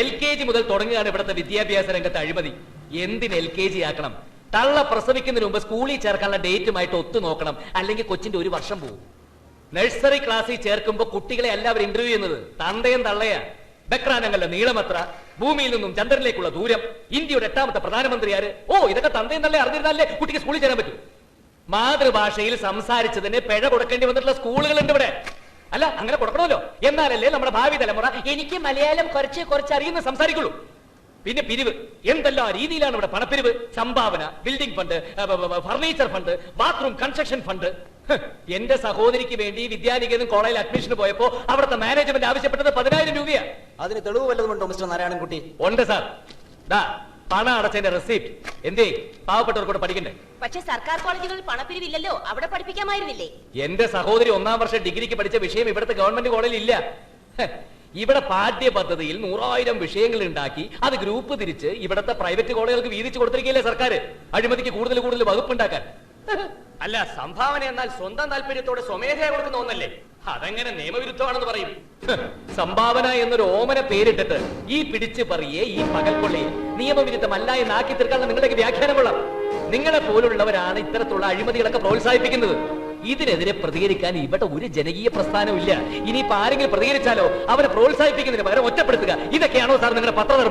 L K G മുതൽ തുടങ്ങുകയാണ് ഇവിടുത്തെ വിദ്യാഭ്യാസ രംഗത്ത് അഴിമതി. എന്തിന് എൽ കെ ജി ആക്കണം? തള്ള പ്രസവിക്കുന്നതിന് മുമ്പ് സ്കൂളിൽ ചേർക്കാനുള്ള ഡേറ്റുമായിട്ട് ഒത്തു നോക്കണം. അല്ലെങ്കിൽ കൊച്ചിന്റെ ഒരു വർഷം പോകും നഴ്സറി ക്ലാസ്സിൽ ചേർക്കുമ്പോൾ കുട്ടികളെ എല്ലാവരും ഇന്റർവ്യൂ ചെയ്യുന്നത് തന്തയും തള്ളയാ. ബക്രാനങ്ങളുടെ നീളമത്ര ഭൂമിയിൽ നിന്നും ചന്ദ്രനിലേക്കുള്ള ദൂരം. ഇന്ത്യയുടെ എട്ടാമത്തെ പ്രധാനമന്ത്രി ആര്? ഓ ഇതൊക്കെ തന്തയും തള്ളയെ അറിഞ്ഞിരുന്നാലേ കുട്ടിക്ക് സ്കൂളിൽ ചേരാൻ പറ്റൂ. മാതൃഭാഷയിൽ സംസാരിച്ചതിന് പിഴ കൊടുക്കേണ്ടി വന്നിട്ടുള്ള സ്കൂളുകളുണ്ട് ഇവിടെ. അല്ല അങ്ങനെ കൊടുക്കണമല്ലോ. എന്നാലല്ലേ നമ്മുടെ ഭാവി തലമുറ എനിക്ക് മലയാളം കുറച്ച് കുറച്ച് അറിയുന്ന സംസാരിക്കുള്ളൂ. പിന്നെ പിരിവ്. എന്തെല്ലാം രീതിയിലാണ് ഇവിടെ പണപ്പിരിവ്? സംഭാവന building fund furniture fund bathroom construction fund എന്റെ സഹോദരിക്ക് വേണ്ടി വിദ്യാനികേതൻ കോളേജിൽ അഡ്മിഷൻ പോയപ്പോ അവിടുത്തെ മാനേജ്മെന്റ് ആവശ്യപ്പെട്ടത് പതിനായിരം രൂപയാണ് അതിന് തെളിവ് വല്ലതുമുണ്ടോ മിസ്റ്റർ നാരായണൻകുട്ടി? ഉണ്ട് സാർ. പണം അടച്ചതിന്റെ റെസിപ്റ്റ് എന്തേ? പാവപ്പെട്ടവർക്കൂടെ പഠിക്കണ്ടേ? പക്ഷെ സർക്കാർ കോളേജുകളിൽ പണപ്പിരിവില്ലല്ലോ. അവിടെ പഠിപ്പിക്കാമായിരുന്നില്ലേ? എന്റെ സഹോദരി ഒന്നാം വർഷം ഡിഗ്രിക്ക് പഠിച്ച വിഷയം ഇവിടുത്തെ ഗവൺമെന്റ് കോളേജിൽ ഇല്ല. ഇവിടെ പാഠ്യ പദ്ധതിയിൽ നൂറായിരം വിഷയങ്ങൾ ഉണ്ടാക്കി അത് ഗ്രൂപ്പ് തിരിച്ച് ഇവിടത്തെ പ്രൈവറ്റ് കോളേജുകൾക്ക് വീതിച്ചു കൊടുത്തിരിക്കുകയല്ലേ സർക്കാർ അഴിമതിക്ക് കൂടുതൽ കൂടുതൽ വകുപ്പുണ്ടാക്കാൻ. അല്ല സംഭാവന എന്നാൽ സ്വന്തം താല്പര്യത്തോടെ സ്വമേധയാ കൊടുക്കുന്ന ഒന്നല്ലേ അതെങ്ങനെ നിയമവിരുദ്ധമാണെന്ന് പറയും? സംഭാവന എന്നൊരു ഓമന പേരിട്ടിട്ട് ഈ പിടിച്ചു പറയെ ഈ പകൽക്കൊള്ളയെ നിയമവിരുദ്ധമല്ല എന്നാക്കി തീർക്കാനുള്ള നിങ്ങളുടെ വ്യാഖ്യാനം കൊള്ളാം നിങ്ങളെ പോലുള്ളവരാണ് ഇത്തരത്തിലുള്ള അഴിമതികളൊക്കെ പ്രോത്സാഹിപ്പിക്കുന്നത്. ഇതിനെതിരെ പ്രതികരിക്കാൻ ഇവിടെ ഒരു ജനകീയ പ്രസ്ഥാനവും ഇല്ല. ഇനിയിപ്പോ ആരെങ്കിലും പ്രതികരിച്ചാലോ? അവരെ പ്രോത്സാഹിപ്പിക്കുന്നതിന് പകരം ഒറ്റപ്പെടുത്തുക. ഇതൊക്കെയാണോ സാർ നിങ്ങളുടെ പത്രധർമ്മം